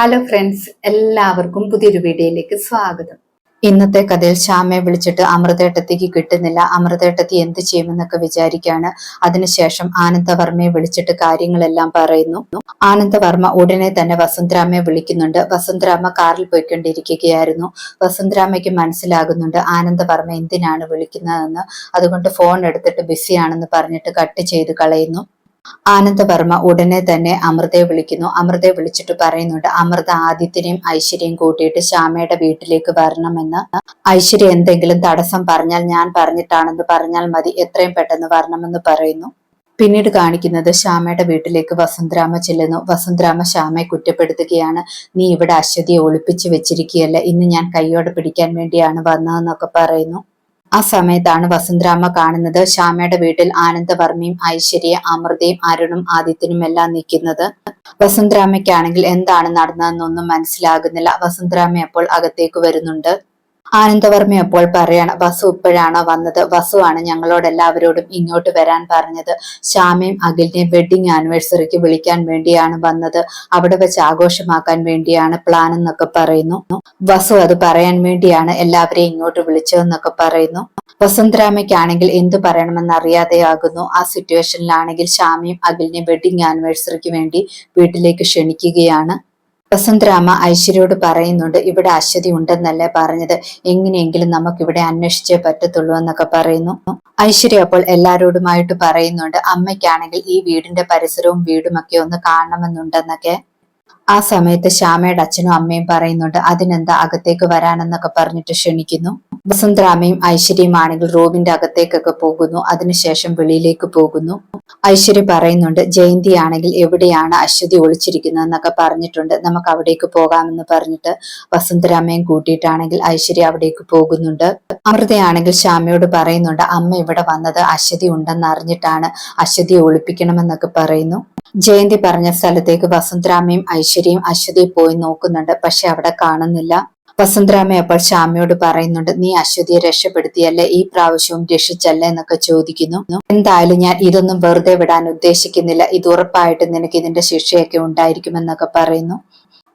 Hello friends എല്ലാവർക്കും പുതിയൊരു വീഡിയോയിലേക്ക് സ്വാഗതം. ഇന്നത്തെ കഥയിൽ ശ്യാമയെ വിളിച്ചിട്ട് അമൃതേട്ടത്തേക്ക് കിട്ടുന്നില്ല. അമൃതേട്ടത്തി എന്ത് ചെയ്യുമെന്നൊക്കെ വിചാരിക്കാണ്. അതിനുശേഷം ആനന്ദവർമ്മയെ വിളിച്ചിട്ട് കാര്യങ്ങളെല്ലാം പറയുന്നു. ആനന്ദവർമ്മ ഉടനെ തന്നെ വസുന്ധരാമയെ വിളിക്കുന്നുണ്ട്. വസുന്ധരാമ കാറിൽ പോയിക്കൊണ്ടിരിക്കുകയായിരുന്നു. വസുന്ധരാമയ്ക്ക് മനസ്സിലാകുന്നുണ്ട് ആനന്ദവർമ്മ എന്തിനാണ് വിളിക്കുന്നതെന്ന്. അതുകൊണ്ട് ഫോൺ എടുത്തിട്ട് ബിസിയാണെന്ന് പറഞ്ഞിട്ട് കട്ട് ചെയ്ത് കളയുന്നു. ആനന്ദവർമ്മ ഉടനെ തന്നെ അമൃതയെ വിളിക്കുന്നു. അമൃതയെ വിളിച്ചിട്ട് പറയുന്നുണ്ട് അമൃത ആദിത്യനെയും ഐശ്വര്യയും കൂട്ടിയിട്ട് ശ്യാമയുടെ വീട്ടിലേക്ക് വരണമെന്ന്. ഐശ്വര്യ എന്തെങ്കിലും തടസ്സം പറഞ്ഞാൽ ഞാൻ പറഞ്ഞിട്ടാണെന്ന് പറഞ്ഞാൽ മതി. എത്രയും പെട്ടെന്ന് വരണമെന്ന് പറയുന്നു. പിന്നീട് കാണിക്കുന്നത് ശ്യാമയുടെ വീട്ടിലേക്ക് വസന്തരാമ ചെല്ലുന്നു. വസന്തരാമ ശ്യാമയെ കുറ്റപ്പെടുത്തുകയാണ്. നീ ഇവിടെ അശ്വതിയെ ഒളിപ്പിച്ചു വെച്ചിരിക്കുകയല്ല? ഇന്ന് ഞാൻ കൈയോടെ പിടിക്കാൻ വേണ്ടിയാണ് വന്നതെന്നൊക്കെ പറയുന്നു. ആ സമയത്താണ് വസന്തരാമ കാണുന്നത്. ശ്യാമയുടെ വീട്ടിൽ ആനന്ദവർമ്മയും ഐശ്വര്യ അമൃതയും അരുണും ആദിത്യനും എല്ലാം നിൽക്കുന്നത്. വസുന്ധരാമയ്ക്കാണെങ്കിൽ എന്താണ് നടന്നതെന്നൊന്നും മനസ്സിലാകുന്നില്ല. വസന്തരാമ അപ്പോൾ അകത്തേക്ക് വരുന്നുണ്ട്. ആനന്ദവർമ്മ അപ്പോൾ പറയാണ് വസു ഇപ്പോഴാണോ വന്നത്? വസുവാണ് ഞങ്ങളോട് എല്ലാവരോടും ഇങ്ങോട്ട് വരാൻ പറഞ്ഞത്. ശ്യാമയും അഖിലിനെയും വെഡിങ് ആനിവേഴ്സറിക്ക് വിളിക്കാൻ വേണ്ടിയാണ് വന്നത്. അവിടെ വെച്ച് ആഘോഷമാക്കാൻ വേണ്ടിയാണ് പ്ലാൻ എന്നൊക്കെ പറയുന്നു. വസു അത് പറയാൻ വേണ്ടിയാണ് എല്ലാവരെയും ഇങ്ങോട്ട് വിളിച്ചതെന്നൊക്കെ പറയുന്നു. വസുന്ധരാമയ്ക്കാണെങ്കിൽ എന്തു പറയണമെന്ന് അറിയാതെയാകുന്നു ആ സിറ്റുവേഷനിലാണെങ്കിൽ ശ്യാമയും അഖിലിനെയും വെഡിങ് ആനിവേഴ്സറിക്ക് വേണ്ടി വീട്ടിലേക്ക് ക്ഷണിക്കുകയാണ്. വസന്തരാമ ഐശ്വര്യോട് പറയുന്നുണ്ട് ഇവിടെ അശ്വതി ഉണ്ടെന്നല്ലേ പറഞ്ഞത്. എങ്ങനെയെങ്കിലും നമുക്ക് ഇവിടെ അന്വേഷിച്ചേ പറ്റത്തുള്ളൂ എന്നൊക്കെ പറയുന്നു. ഐശ്വര്യ അപ്പോൾ എല്ലാരോടുമായിട്ട് പറയുന്നുണ്ട് അമ്മയ്ക്കാണെങ്കിൽ ഈ വീടിന്റെ പരിസരവും വീടുമൊക്കെ ഒന്ന് കാണണമെന്നുണ്ടെന്നൊക്കെ. ആ സമയത്ത് ശ്യാമയുടെ അച്ഛനും അമ്മയും പറയുന്നുണ്ട് അതിനെന്താ അകത്തേക്ക് വരാനെന്നൊക്കെ പറഞ്ഞിട്ട് ക്ഷണിക്കുന്നു. വസുന്ധരാമയും ഐശ്വര്യയും ആണെങ്കിൽ റൂമിന്റെ അകത്തേക്കൊക്കെ പോകുന്നു. അതിനുശേഷം വെളിയിലേക്ക് പോകുന്നു. ഐശ്വര്യ പറയുന്നുണ്ട് ജയന്തി ആണെങ്കിൽ എവിടെയാണ് അശ്വതി ഒളിച്ചിരിക്കുന്നതെന്നൊക്കെ പറഞ്ഞിട്ടുണ്ട്. നമുക്ക് അവിടേക്ക് പോകാമെന്ന് പറഞ്ഞിട്ട് വസുന്ധരാമയും കൂട്ടിയിട്ടാണെങ്കിൽ ഐശ്വര്യ അവിടേക്ക് പോകുന്നുണ്ട്. അമൃതയാണെങ്കിൽ ശ്യാമയോട് പറയുന്നുണ്ട് അമ്മ ഇവിടെ വന്നത് അശ്വതി ഉണ്ടെന്ന് അറിഞ്ഞിട്ടാണ് അശ്വതിയെ ഒളിപ്പിക്കണമെന്നൊക്കെ പറയുന്നു. ജയന്തി പറഞ്ഞ സ്ഥലത്തേക്ക് വസുന്ധരാമയും ഐശ്വര്യയും അശ്വതി പോയി നോക്കുന്നുണ്ട്. പക്ഷെ അവിടെ കാണുന്നില്ല. വസുന്ധരാമ അപ്പോൾ ശ്യാമയോട് പറയുന്നുണ്ട് നീ അശ്വതിയെ രക്ഷപ്പെടുത്തിയല്ലേ? ഈ പ്രാവശ്യവും രക്ഷിച്ചല്ലേ? എന്നൊക്കെ ചോദിക്കുന്നു. എന്തായാലും ഞാൻ ഇതൊന്നും വെറുതെ വിടാൻ ഉദ്ദേശിക്കുന്നില്ല. ഇത് ഉറപ്പായിട്ടും നിനക്ക് ഇതിന്റെ ശിക്ഷയൊക്കെ ഉണ്ടായിരിക്കുമെന്നൊക്കെ പറയുന്നു.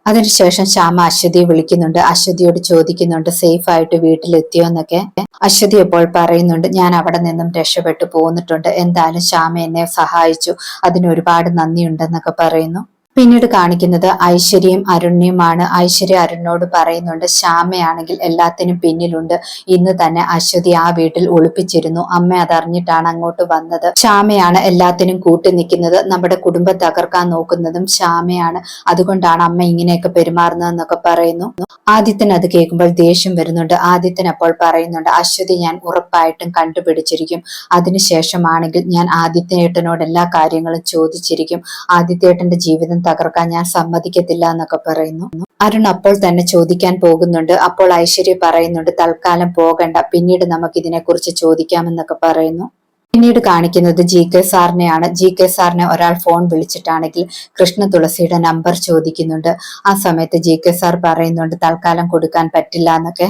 അതിനുശേഷം ശ്യാമ അശ്വതിയെ വിളിക്കുന്നുണ്ട്. അശ്വതിയോട് ചോദിക്കുന്നുണ്ട് സേഫ് ആയിട്ട് വീട്ടിലെത്തിയോ എന്നൊക്കെ? അശ്വതി അപ്പോൾ പറയുന്നുണ്ട് ഞാൻ അവിടെ നിന്നും രക്ഷപ്പെട്ടു പോന്നിട്ടുണ്ട്. എന്തായാലും ശ്യാമ എന്നെ സഹായിച്ചു. അതിന് ഒരുപാട് നന്ദിയുണ്ടെന്നൊക്കെ പറയുന്നു. പിന്നീട് കാണിക്കുന്നത് ഐശ്വര്യയും അരുണ്യമാണ് ഐശ്വര്യ അരുണിനോട് പറയുന്നുണ്ട് ശ്യാമയാണെങ്കിൽ എല്ലാത്തിനും പിന്നിലുണ്ട്. ഇന്ന് തന്നെ അശ്വതി ആ വീട്ടിൽ ഒളിപ്പിച്ചിരുന്നു. അമ്മ അതറിഞ്ഞിട്ടാണ് അങ്ങോട്ട് വന്നത്. ശ്യാമയാണ് എല്ലാത്തിനും കൂട്ടി നിൽക്കുന്നത്. നമ്മുടെ കുടുംബം തകർക്കാൻ നോക്കുന്നതും ശ്യാമയാണ്. അതുകൊണ്ടാണ് അമ്മ ഇങ്ങനെയൊക്കെ പെരുമാറുന്നതെന്നൊക്കെ പറയുന്നു. ആദിത്യൻ അത് കേൾക്കുമ്പോൾ ദേഷ്യം വരുന്നുണ്ട്. ആദിത്യൻ അപ്പോൾ പറയുന്നുണ്ട് അശ്വതി ഞാൻ ഉറപ്പായിട്ടും കണ്ടുപിടിച്ചിരിക്കും. അതിനുശേഷമാണെങ്കിൽ ഞാൻ ആദിത്യേട്ടനോട് എല്ലാ കാര്യങ്ങളും ചോദിച്ചിരിക്കും. ആദിത്യേട്ടന്റെ ജീവിതം തകർക്കാൻ ഞാൻ സമ്മതിക്കത്തില്ല എന്നൊക്കെ പറയുന്നു. അരുൺ അപ്പോൾ തന്നെ ചോദിക്കാൻ പോകുന്നുണ്ട്. അപ്പോൾ ഐശ്വര്യ പറയുന്നുണ്ട് തൽക്കാലം പോകണ്ട. പിന്നീട് നമുക്ക് ഇതിനെക്കുറിച്ച് ചോദിക്കാമെന്നൊക്കെ പറയുന്നു. പിന്നീട് കാണിക്കുന്നത് ജി കെ സാറിനെയാണ്. ജി കെ സാറിനെ ഒരാൾ ഫോൺ വിളിച്ചിട്ടാണെങ്കിൽ കൃഷ്ണ തുളസിയുടെ നമ്പർ ചോദിക്കുന്നുണ്ട്. ആ സമയത്ത് ജി കെ സാർ പറയുന്നുണ്ട് തൽക്കാലം കൊടുക്കാൻ പറ്റില്ല എന്നൊക്കെ.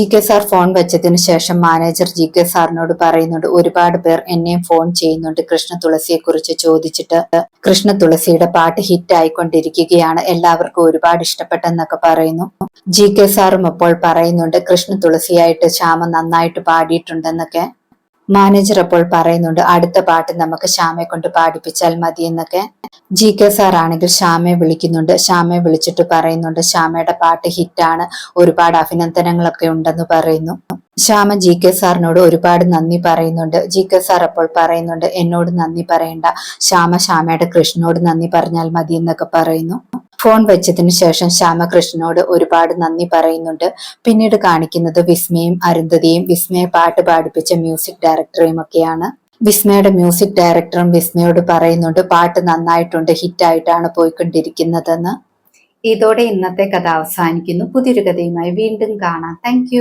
ജി കെ സാർ ഫോൺ വെച്ചതിന് ശേഷം മാനേജർ ജി കെ സാറിനോട് പറയുന്നുണ്ട് ഒരുപാട് പേർ എന്നെയും ഫോൺ ചെയ്യുന്നുണ്ട്. കൃഷ്ണ തുളസിയെ കുറിച്ച് ചോദിച്ചിട്ട് കൃഷ്ണ തുളസിയുടെ പാട്ട് ഹിറ്റ് ആയിക്കൊണ്ടിരിക്കുകയാണ്. എല്ലാവർക്കും ഒരുപാട് ഇഷ്ടപ്പെട്ടെന്നൊക്കെ പറയുന്നു. ജി കെ സാറും അപ്പോൾ പറയുന്നുണ്ട് കൃഷ്ണ തുളസിയായിട്ട് ശ്യാമ നന്നായിട്ട് പാടിയിട്ടുണ്ടെന്നൊക്കെ. മാനേജർ അപ്പോൾ പറയുന്നുണ്ട് അടുത്ത പാട്ട് നമുക്ക് ശ്യാമയെ കൊണ്ട് പാടിപ്പിച്ചാൽ മതി എന്നൊക്കെ. ജി കെ സാർ ആണെങ്കിൽ ശ്യാമയെ വിളിക്കുന്നുണ്ട്. ശ്യാമയെ വിളിച്ചിട്ട് പറയുന്നുണ്ട് ശ്യാമയുടെ പാട്ട് ഹിറ്റാണ്. ഒരുപാട് അഭിനന്ദനങ്ങളൊക്കെ ഉണ്ടെന്ന് പറയുന്നു. ശ്യാമ ജി കെ സാറിനോട് ഒരുപാട് നന്ദി പറയുന്നുണ്ട്. ജി കെ സാർ അപ്പോൾ പറയുന്നുണ്ട് എന്നോട് നന്ദി പറയണ്ട. ശ്യാമ ശ്യാമയുടെ കൃഷ്ണനോട് നന്ദി പറഞ്ഞാൽ മതി എന്നൊക്കെ പറയുന്നു. ഫോൺ വെച്ചതിന് ശേഷം ശ്യാമകൃഷ്ണനോട് ഒരുപാട് നന്ദി പറയുന്നുണ്ട്. പിന്നീട് കാണിക്കുന്നത് വിസ്മയും അരുന്ധതിയും വിസ്മയ പാട്ട് പാടിപ്പിച്ച മ്യൂസിക് ഡയറക്ടറെയും ഒക്കെയാണ്. വിസ്മയുടെ മ്യൂസിക് ഡയറക്ടറും വിസ്മയോട് പറയുന്നുണ്ട് പാട്ട് നന്നായിട്ടുണ്ട് ഹിറ്റായിട്ടാണ് പോയിക്കൊണ്ടിരിക്കുന്നതെന്ന്. ഇതോടെ ഇന്നത്തെ കഥ അവസാനിക്കുന്നു. പുതിയൊരു കഥയുമായി വീണ്ടും കാണാം. താങ്ക്